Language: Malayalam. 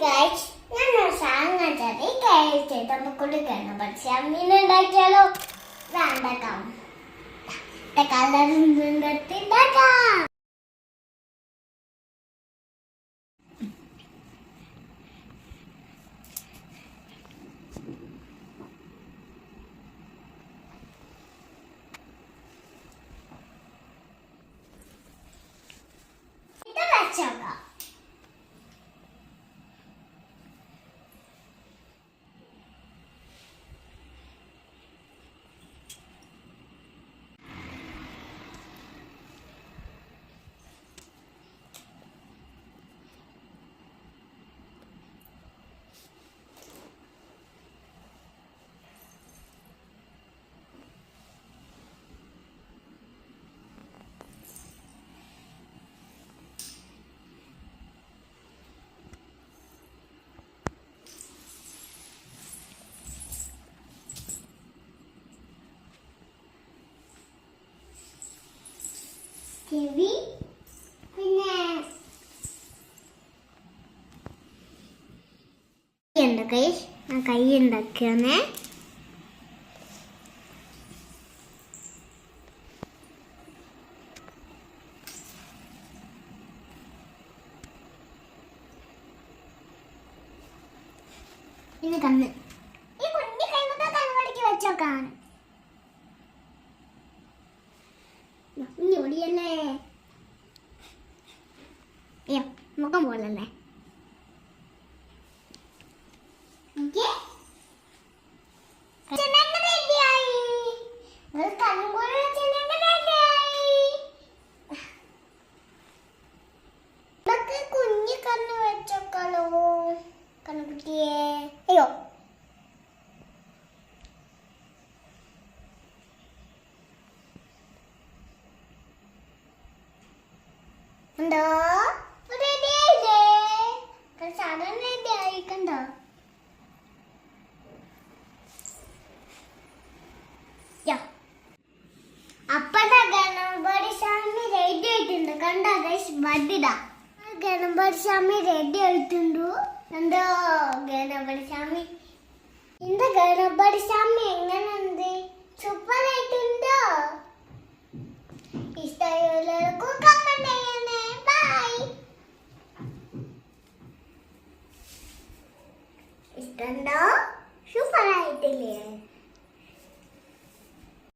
ഗൈസ് ഞാൻ സാധനം കഴിച്ചിട്ട് നമുക്ക് കൊടുക്കണം പക്ഷെ അമ്മീനെ ഉണ്ടാക്കിയാലോ? വേണ്ടക്കാം കളറും ഉണ്ടാക്കാം ഇത് വെച്ചോക്കാം ചെവി പിന്നെ ഉണ്ട് കൈ ഞാൻ കൈ ഉണ്ടാക്കിയാന്നേ ഇനി കണ്ണ് ഈ കുഞ്ഞി കൈമൊക്കെ കണ്ണുമടക്കി വെച്ചോക്കാണ് nó nhiều điên nè. Em nó có một lần này. കണ്ടോ റെഡി ആയില്ലേ സാധനം റെഡി ആയി കണ്ടോ യാ. അപ്പഴത്തെ ഗണപതി സ്വാമി റെഡി ആയിട്ടുണ്ട് കണ്ടോ ഗൈസ് ബഡിടാ ഗണപതി സ്വാമി റെഡി ആയിട്ടുണ്ട് എന്തോ ഗണപതി സ്വാമി இந்த ഗണപതി സ്വാമി എങ്ങനെയുണ്ട് സൂപ്പർ രണ്ടോ ഷൂ ഫറായിട്ടില്ലേ